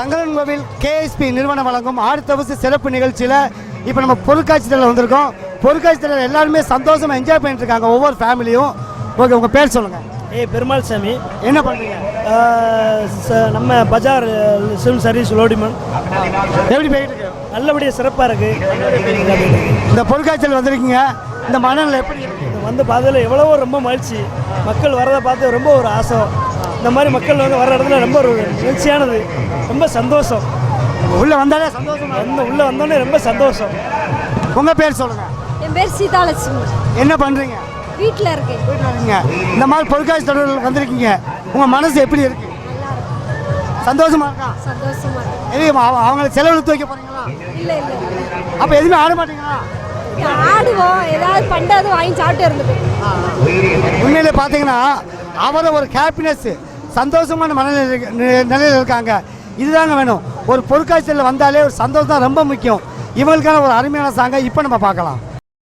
சங்கரன் கோவில் கேஎஸ்பி நிறுவனம் வழங்கும் ஆடித்தவசு சிறப்பு நிகழ்ச்சியில் இப்போ நம்ம பொருட்காட்சி திடல் வந்திருக்கோம். பொருட்காட்சி திடல் எல்லாருமே சந்தோஷமா என்ஜாய் பண்ணிட்டு இருக்காங்க ஒவ்வொரு ஃபேமிலியும் ஓகே உங்கள் பேர் சொல்லுங்கள் ஏய் பெருமாள் சாமி. என்ன பண்ணுறீங்க நம்ம பஜார் சிவில் சர்வீஸ் லோடிமன். எப்படி போயிட்டு இருக்கு? நல்லபடியாக சிறப்பாக இருக்குது இந்த பொருட்காட்சியில் வந்திருக்கீங்க. இந்த மனநிலை எப்படி வந்து பார்த்ததுல எவ்வளவோ ரொம்ப மகிழ்ச்சி. மக்கள் வரதை பார்த்து ரொம்ப ஒரு ஆசை. இந்த மாதிரி மக்கள் வந்து வர இடத்துல ரொம்ப ஒரு மகிழ்ச்சியானது ரொம்ப சந்தோஷம். உள்ளே வந்தாலே சந்தோஷமா வந்து உள்ளே வந்தோடனே ரொம்ப சந்தோஷம். உங்கள் பேர் சொல்லுங்கள் என் பேர் சீதாலட்சுமி. என்ன பண்ணுறீங்க வீட்டில் இருக்கேன். வீட்டில் இருக்கீங்க. இந்த மாதிரி பொருட்காட்சி தொடரில் வந்திருக்கீங்க. உங்கள் மனசு எப்படி இருக்கு? சந்தோஷமா இருக்கா? சந்தோஷமா இருக்கு. அவங்களை செலவழித்து வைக்க போறீங்களா? இல்லை இல்லை அப்போ எதுவுமே ஆட மாட்டீங்களா? ஆடுவோம். ஏதாவது பண்டாவது வாங்கி சாப்பிட்டு இருந்துட்டு உண்மையிலே பார்த்தீங்கன்னா அவரை ஒரு ஹாப்பினஸ் சந்தோஷமான மனநிலை நிலையில் இருக்காங்க. இதுதாங்க வேணும். ஒரு பொருட்காட்சியில் வந்தாலே ஒரு சந்தோஷம் தான் ரொம்ப முக்கியம். இவங்களுக்கான ஒரு அருமையான சாங்கை இப்போ நம்ம பார்க்கலாம்.